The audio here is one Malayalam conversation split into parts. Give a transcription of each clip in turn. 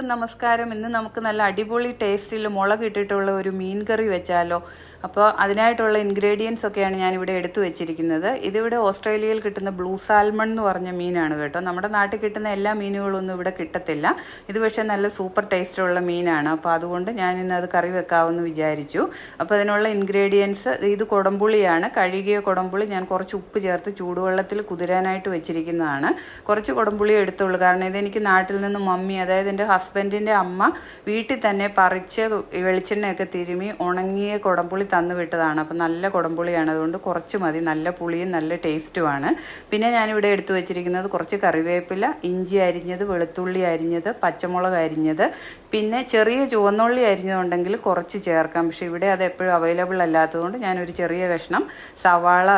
എല്ലാവർക്കും നമസ്കാരം. ഇന്ന് നമുക്ക് നല്ല അടിപൊളി ടേസ്റ്റിൽ മുളക് ഇട്ടിട്ടുള്ള ഒരു മീൻ കറി വെച്ചാലോ. അപ്പോൾ അതിനായിട്ടുള്ള ഇൻഗ്രീഡിയൻസ് ഒക്കെയാണ് ഞാനിവിടെ എടുത്തു വെച്ചിരിക്കുന്നത്. ഇതിവിടെ ഓസ്ട്രേലിയയിൽ കിട്ടുന്ന ബ്ലൂ സാൽമൺ എന്ന് പറഞ്ഞ മീനാണ് കേട്ടോ. നമ്മുടെ നാട്ടിൽ കിട്ടുന്ന എല്ലാ മീനുകളൊന്നും ഇവിടെ കിട്ടത്തില്ല. ഇത് പക്ഷേ നല്ല സൂപ്പർ ടേസ്റ്റുള്ള മീനാണ്. അപ്പോൾ അതുകൊണ്ട് ഞാൻ ഇന്ന് അത് കറി വെക്കാമെന്ന് വിചാരിച്ചു. അപ്പോൾ അതിനുള്ള ഇൻഗ്രീഡിയൻസ് ഇത് കുടംപുളിയാണ് കഴുകിയ കുടംപുളി ഞാൻ കുറച്ച് ഉപ്പ് ചേർത്ത് ചൂടുവെള്ളത്തിൽ കുതിരാനായിട്ട് വെച്ചിരിക്കുന്നതാണ്. കുറച്ച് കുടംപുളി എടുത്തുള്ളൂ. കാരണം ഇതെനിക്ക് നാട്ടിൽ നിന്ന് മമ്മി അതായത് എന്റെ ഹസ്ബൻഡിന്റെ അമ്മ വീട്ടിൽ തന്നെ പറിച്ച് വെളിച്ചെണ്ണയൊക്കെ തിരുമി ഉണങ്ങിയ കുടംപുളി തന്നു വിട്ടതാണ്. അപ്പം നല്ല കുടംപുളിയാണ്. അതുകൊണ്ട് കുറച്ച് മതി. നല്ല പുളിയും നല്ല ടേസ്റ്റുമാണ് പിന്നെ ഞാനിവിടെ എടുത്തു വെച്ചിരിക്കുന്നത് കുറച്ച് കറിവേപ്പില ഇഞ്ചി അരിഞ്ഞത് വെളുത്തുള്ളി അരിഞ്ഞത് പച്ചമുളക് അരിഞ്ഞത് പിന്നെ ചെറിയ ചുവന്നുള്ളി അരിഞ്ഞതുണ്ടെങ്കിൽ കുറച്ച് ചേർക്കാം. പക്ഷേ ഇവിടെ അത് എപ്പോഴും അവൈലബിൾ അല്ലാത്തതുകൊണ്ട് ഞാനൊരു ചെറിയ കഷ്ണം സവാള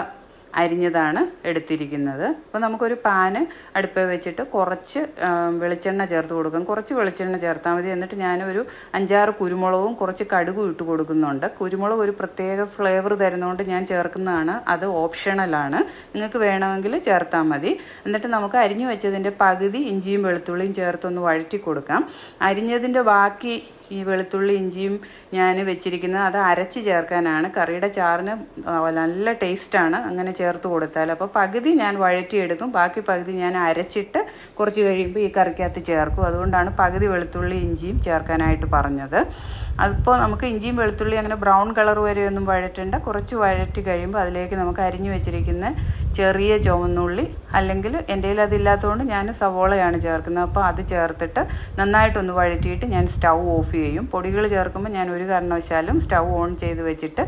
അരിഞ്ഞതാണ് എടുത്തിരിക്കുന്നത്. അപ്പോൾ നമുക്കൊരു പാന് അടുപ്പിൽ വെച്ചിട്ട് കുറച്ച് വെളിച്ചെണ്ണ ചേർത്ത് കൊടുക്കും. കുറച്ച് വെളിച്ചെണ്ണ ചേർത്താൽ മതി. എന്നിട്ട് ഞാനൊരു അഞ്ചാറ് കുരുമുളകും കുറച്ച് കടുകും ഇട്ട് കൊടുക്കുന്നുണ്ട്. കുരുമുളക് ഒരു പ്രത്യേക ഫ്ലേവർ തരുന്നതുകൊണ്ട് ഞാൻ ചേർക്കുന്നതാണ്. അത് ഓപ്ഷണലാണ് നിങ്ങൾക്ക് വേണമെങ്കിൽ ചേർത്താൽ മതി. എന്നിട്ട് നമുക്ക് അരിഞ്ഞു വെച്ചതിന്റെ പകുതി ഇഞ്ചിയും വെളുത്തുള്ളിയും ചേർത്തൊന്ന് വഴറ്റി കൊടുക്കാം. അരിഞ്ഞതിന്റെ ബാക്കി ഈ വെളുത്തുള്ളി ഇഞ്ചിയും ഞാൻ വെച്ചിരിക്കുന്നത് അത് അരച്ച് ചേർക്കാനാണ്. കറിയുടെ ചാറിന് നല്ല ടേസ്റ്റാണ് അങ്ങനെ ചേർത്ത് കൊടുത്താൽ. അപ്പോൾ പകുതി ഞാൻ വഴറ്റിയെടുക്കും. ബാക്കി പകുതി ഞാൻ അരച്ചിട്ട് കുറച്ച് കഴിയുമ്പോൾ ഈ കറിക്കകത്ത് ചേർക്കും. അതുകൊണ്ടാണ് പകുതി വെളുത്തുള്ളി ഇഞ്ചിയും ചേർക്കാനായിട്ട് പറഞ്ഞത്. അതിപ്പോൾ നമുക്ക് ഇഞ്ചിയും വെളുത്തുള്ളി അങ്ങനെ ബ്രൗൺ കളർ വരെയൊന്നും വഴറ്റണ്ട. കുറച്ച് വഴറ്റി കഴിയുമ്പോൾ അതിലേക്ക് നമുക്ക് അരിഞ്ഞു വെച്ചിരിക്കുന്ന ചെറിയ ചുവന്നുള്ളി അല്ലെങ്കിൽ എന്റെ കയ്യിൽ അതില്ലാത്തതുകൊണ്ട് ഞാൻ സവോളയാണ് ചേർക്കുന്നത്. അപ്പോൾ അത് ചേർത്തിട്ട് നന്നായിട്ടൊന്ന് വഴറ്റിയിട്ട് ഞാൻ സ്റ്റൗ ഓഫ് ചെയ്യും. പൊടികൾ ചേർക്കുമ്പോൾ ഞാൻ ഒരു കാരണവശാലും സ്റ്റൗ ഓൺ ചെയ്ത് വെച്ചിട്ട്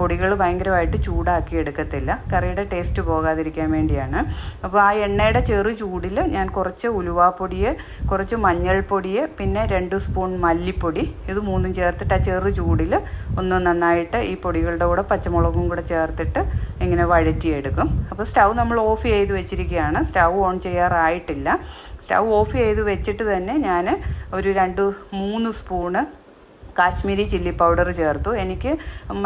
പൊടികൾ ഭയങ്കരമായിട്ട് ചൂടാക്കി എടുക്കത്തില്ല. കറിയുടെ ടേസ്റ്റ് പോകാതിരിക്കാൻ വേണ്ടിയാണ്. അപ്പോൾ ആ എണ്ണയുടെ ചെറു ചൂടിൽ ഞാൻ കുറച്ച് ഉലുവാപ്പൊടിയെ കുറച്ച് മഞ്ഞൾപ്പൊടി പിന്നെ രണ്ട് സ്പൂൺ മല്ലിപ്പൊടി ഇത് മൂന്നും ചേർത്തിട്ട് ആ ചെറു ചൂടിൽ ഒന്ന് നന്നായിട്ട് ഈ പൊടികളുടെ കൂടെ പച്ചമുളകും കൂടെ ചേർത്തിട്ട് ഇങ്ങനെ വഴറ്റിയെടുക്കും. അപ്പോൾ സ്റ്റൗ നമ്മൾ ഓഫ് ചെയ്ത് വെച്ചിരിക്കുകയാണ്. സ്റ്റൗ ഓൺ ചെയ്യാറായിട്ടില്ല. സ്റ്റൗ ഓഫ് ചെയ്ത് വെച്ചിട്ട് തന്നെ ഞാൻ ഒരു രണ്ട് മൂന്ന് സ്പൂണ് കാശ്മീരി ചില്ലി പൗഡർ ചേർത്തു. എനിക്ക്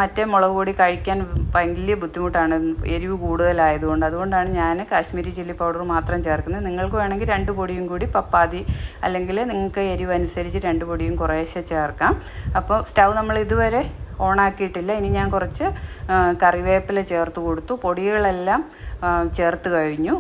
മറ്റേ മുളക് പൊടി കഴിക്കാൻ വലിയ ബുദ്ധിമുട്ടാണ്. എരിവ് കൂടുതലായതുകൊണ്ട്. അതുകൊണ്ടാണ് ഞാൻ കാശ്മീരി ചില്ലി പൗഡർ മാത്രം ചേർക്കുന്നത്. നിങ്ങൾക്ക് വേണമെങ്കിൽ രണ്ട് പൊടിയും കൂടി പപ്പാതി അല്ലെങ്കിൽ നിങ്ങൾക്ക് എരിവ് അനുസരിച്ച് രണ്ട് പൊടിയും കുറേശ്ശെ ചേർക്കാം. അപ്പോൾ സ്റ്റൗ നമ്മൾ ഇതുവരെ ഓണാക്കിയിട്ടില്ല ഇനി ഞാൻ കുറച്ച് കറിവേപ്പില ചേർത്ത് കൊടുത്തു. പൊടികളെല്ലാം ചേർത്ത് കഴിഞ്ഞു.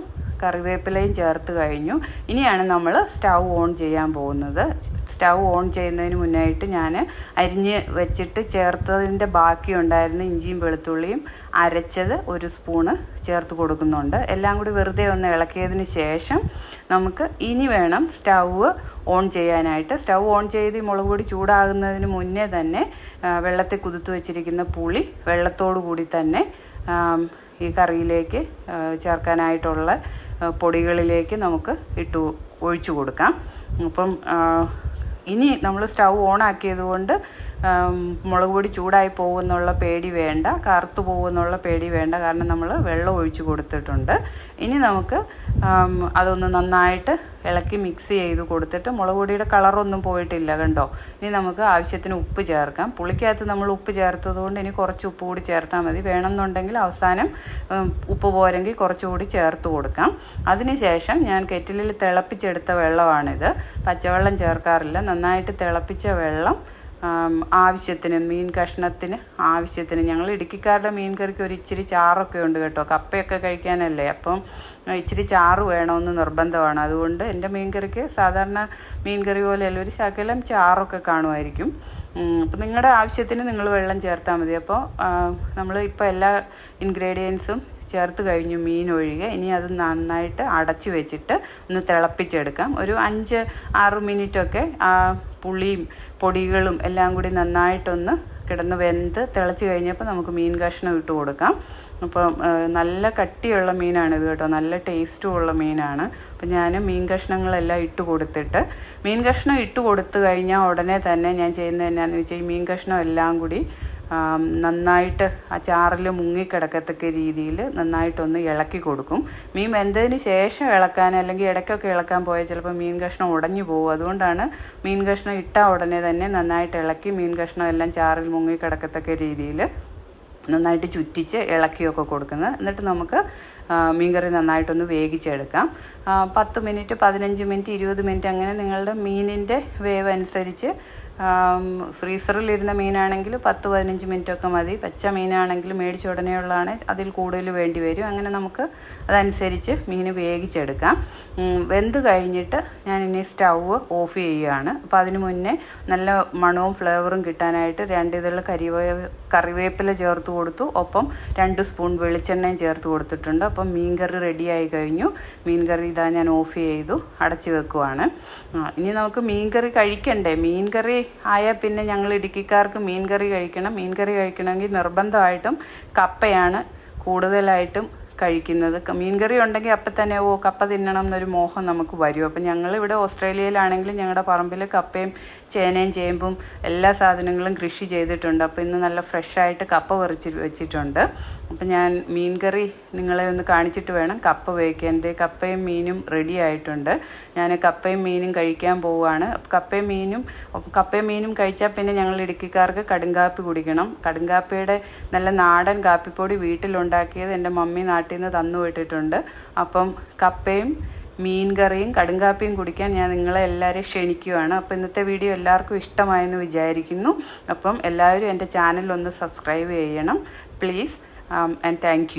കറിവേപ്പിലയും ചേർത്ത് കഴിഞ്ഞു. ഇനിയാണ് നമ്മൾ സ്റ്റൗ ഓൺ ചെയ്യാൻ പോകുന്നത്. സ്റ്റൗ ഓൺ ചെയ്യുന്നതിന് മുന്നായിട്ട് ഞാൻ അരിഞ്ഞ് വെച്ചിട്ട് ചേർത്തതിന്റെ ബാക്കി ഉണ്ടായിരുന്ന ഇഞ്ചിയും വെളുത്തുള്ളിയും അരച്ചത് ഒരു സ്പൂണ് ചേർത്ത് കൊടുക്കുന്നുണ്ട്. എല്ലാം കൂടി വെറുതെ ഒന്ന് ഇളക്കിയതിന് ശേഷം നമുക്ക് ഇനി വേണം സ്റ്റൗ ഓൺ ചെയ്യാനായിട്ട്. സ്റ്റൗ ഓൺ ചെയ്ത് മുളക് പൊടി ചൂടാകുന്നതിന് മുന്നേ തന്നെ വെള്ളത്തിൽ കുതിർത്ത് വെച്ചിരിക്കുന്ന പുളി വെള്ളത്തോടു കൂടി തന്നെ ഈ കറിയിലേക്ക് ചേർക്കാനായിട്ടുള്ള പൊടികളിലേക്ക് നമുക്ക് ഇട്ട് ഒഴിച്ചു കൊടുക്കാം. അപ്പം ഇനി നമ്മൾ സ്റ്റൗ ഓൺ ആക്കിയത് കൊണ്ട് ആം, മുളക് പൊടി ചൂടായി പോകുമെന്നുള്ള പേടി വേണ്ട കറുത്തു പോകുമെന്നുള്ള പേടി വേണ്ട കാരണം നമ്മൾ വെള്ളം ഒഴിച്ചു കൊടുത്തിട്ടുണ്ട്. ഇനി നമുക്ക് അതൊന്ന് നന്നായിട്ട് ഇളക്കി മിക്സ് ചെയ്ത് കൊടുത്തിട്ട് മുളക് പൊടിയുടെ കളറൊന്നും പോയിട്ടില്ല കണ്ടോ? ഇനി നമുക്ക് ആവശ്യത്തിന് ഉപ്പ് ചേർക്കാം. പുളിക്കകത്ത് നമ്മൾ ഉപ്പ് ചേർത്തത് കൊണ്ട് ഇനി കുറച്ച് ഉപ്പ് കൂടി ചേർത്താൽ മതി. വേണമെന്നുണ്ടെങ്കിൽ അവസാനം ഉപ്പ് പോരെങ്കിൽ കുറച്ചുകൂടി ചേർത്ത് കൊടുക്കാം. അതിനുശേഷം ഞാൻ കെറ്റിലിൽ തിളപ്പിച്ചെടുത്ത വെള്ളമാണിത്. പച്ചവെള്ളം ചേർക്കാറില്ല. നന്നായിട്ട് തിളപ്പിച്ച വെള്ളം ആവശ്യത്തിന് മീൻ കഷ്ണത്തിന് ആവശ്യത്തിന്. ഞങ്ങൾ ഇടുക്കിക്കാരുടെ മീൻ കറിക്ക് ഒരു ഇച്ചിരി ചാറൊക്കെ ഉണ്ട് കേട്ടോ. കപ്പയൊക്കെ കഴിക്കാനല്ലേ. അപ്പം ഇച്ചിരി ചാറ് വേണമെന്ന് നിർബന്ധമാണ്. അതുകൊണ്ട് എന്റെ മീൻ കറിക്ക് സാധാരണ മീൻ കറി പോലെയല്ല ഒരു ശകലം ചാറൊക്കെ കാണുമായിരിക്കും. അപ്പം നിങ്ങളുടെ ആവശ്യത്തിന് നിങ്ങൾ വെള്ളം ചേർത്താൽ മതി. അപ്പോൾ നമ്മൾ ഇപ്പോൾ എല്ലാ ഇൻഗ്രീഡിയൻസും ചേർത്ത് കഴിഞ്ഞു മീൻ ഒഴികെ. ഇനി അത് നന്നായിട്ട് അടച്ചു വെച്ചിട്ട് ഒന്ന് തിളപ്പിച്ചെടുക്കാം. ഒരു അഞ്ച് ആറ് മിനിറ്റൊക്കെ ആ പുളിയും പൊടികളും എല്ലാം കൂടി നന്നായിട്ടൊന്ന് കിടന്ന് വെന്ത് തിളച്ച് കഴിഞ്ഞപ്പോൾ നമുക്ക് മീൻ കഷ്ണം ഇട്ട് കൊടുക്കാം. അപ്പോൾ നല്ല കട്ടിയുള്ള മീനാണ് ഇത് കേട്ടോ. നല്ല ടേസ്റ്റും ഉള്ള മീനാണ്. അപ്പോൾ ഞാൻ മീൻ കഷ്ണങ്ങളെല്ലാം ഇട്ട് കൊടുത്തിട്ട് മീൻ കഷ്ണം ഇട്ട് കൊടുത്തു കഴിഞ്ഞാൽ ഉടനെ തന്നെ ഞാൻ ചെയ്യുന്നത് എന്നാന്ന് വെച്ചാൽ ഈ മീൻ കഷ്ണം എല്ലാം കൂടി നന്നായിട്ട് ആ ചാറിൽ മുങ്ങിക്കിടക്കത്തക്ക രീതിയിൽ നന്നായിട്ടൊന്ന് ഇളക്കി കൊടുക്കും. മീൻ വെന്തതിന് ശേഷം ഇളക്കാൻ അല്ലെങ്കിൽ ഇടയ്ക്കൊക്കെ ഇളക്കാൻ പോയാൽ ചിലപ്പോൾ മീൻ കഷ്ണം ഉടഞ്ഞു പോകും. അതുകൊണ്ടാണ് മീൻ കഷ്ണം ഇട്ട ഉടനെ തന്നെ നന്നായിട്ട് ഇളക്കി മീൻ കഷ്ണം എല്ലാം ചാറിൽ മുങ്ങിക്കിടക്കത്തക്ക രീതിയിൽ നന്നായിട്ട് ചുറ്റിച്ച് ഇളക്കിയൊക്കെ കൊടുക്കുന്നത്. എന്നിട്ട് നമുക്ക് മീൻകറി നന്നായിട്ടൊന്ന് വേവിച്ചെടുക്കാം. പത്ത് മിനിറ്റ് പതിനഞ്ച് മിനിറ്റ് ഇരുപത് മിനിറ്റ് അങ്ങനെ നിങ്ങളുടെ മീനിന്റെ വേവ് അനുസരിച്ച് ഫ്രീസറിലിരുന്ന മീനാണെങ്കിൽ പത്ത് പതിനഞ്ച് മിനിറ്റൊക്കെ മതി. പച്ച മീനാണെങ്കിൽ മേടിച്ച ഉടനെയുള്ളതാണ് അതിൽ കൂടുതൽ വേണ്ടി വരും. അങ്ങനെ നമുക്ക് അതനുസരിച്ച് മീൻ വേവിച്ചെടുക്കാം. വെന്ത് കഴിഞ്ഞിട്ട് ഞാൻ ഇനി സ്റ്റൗവ് ഓഫ് ചെയ്യുകയാണ്. അപ്പോൾ അതിന് മുന്നേ നല്ല മണവും ഫ്ലേവറും കിട്ടാനായിട്ട് രണ്ട് ഇതിലുള്ള കരിവേ കറിവേപ്പില ചേർത്ത് കൊടുത്തു. ഒപ്പം രണ്ട് സ്പൂൺ വെളിച്ചെണ്ണയും ചേർത്ത് കൊടുത്തിട്ടുണ്ട്. അപ്പം മീൻ കറി റെഡിയായി കഴിഞ്ഞു. മീൻ കറി ഇതാ ഞാൻ ഓഫ് ചെയ്തു. അടച്ചു വെക്കുവാണ്. ഇനി നമുക്ക് മീൻ കറി കഴിക്കണ്ടേ? മീൻകറി ആയാൽ പിന്നെ ഞങ്ങൾ ഇടുക്കിക്കാർക്ക് മീൻകറി കഴിക്കണം. മീൻകറി കഴിക്കണമെങ്കിൽ നിർബന്ധമായിട്ടും കപ്പയാണ് കൂടുതലായിട്ടും കഴിക്കുന്നത്. മീൻ മീൻകറി ഉണ്ടെങ്കിൽ അപ്പം തന്നെ ഓ കപ്പ തിന്നണം എന്നൊരു മോഹം നമുക്ക് വരും. അപ്പം ഞങ്ങൾ ഇവിടെ ഓസ്ട്രേലിയയിലാണെങ്കിലും ഞങ്ങളുടെ പറമ്പിൽ കപ്പയും ചേനയും ചേമ്പും എല്ലാ സാധനങ്ങളും കൃഷി ചെയ്തിട്ടുണ്ട്. അപ്പോൾ ഇന്ന് നല്ല ഫ്രഷായിട്ട് കപ്പ പറിച്ച് വെച്ചിട്ടുണ്ട്. അപ്പം ഞാൻ മീൻകറി നിങ്ങളെ ഒന്ന് കാണിച്ചിട്ട് വേണം. കപ്പ വേവിക്കാൻ. എന്റെ കപ്പയും മീനും റെഡി ആയിട്ടുണ്ട്. ഞാൻ കപ്പയും മീനും കഴിക്കാൻ പോവുകയാണ്. കപ്പയും മീനും കപ്പയും മീനും കഴിച്ചാൽ പിന്നെ ഞങ്ങൾ ഇടുക്കിക്കാർക്ക് കടുങ്കാപ്പി കുടിക്കണം. കടുങ്കാപ്പിയുടെ നല്ല നാടൻ കാപ്പിപ്പൊടി വീട്ടിലുണ്ടാക്കിയത് എന്റെ മമ്മി നാട്ടിൽ നിന്ന് തന്നു വിട്ടിട്ടുണ്ട്. അപ്പം കപ്പയും മീൻ കറിയും കടുങ്കാപ്പിയും കുടിക്കാൻ ഞാൻ നിങ്ങളെ എല്ലാവരെയും ക്ഷണിക്കുകയാണ് അപ്പോൾ ഇന്നത്തെ വീഡിയോ എല്ലാവർക്കും ഇഷ്ടമായെന്ന് വിചാരിക്കുന്നു. അപ്പം എല്ലാവരും എന്റെ ചാനൽ ഒന്ന് സബ്സ്ക്രൈബ് ചെയ്യണം. Please and thank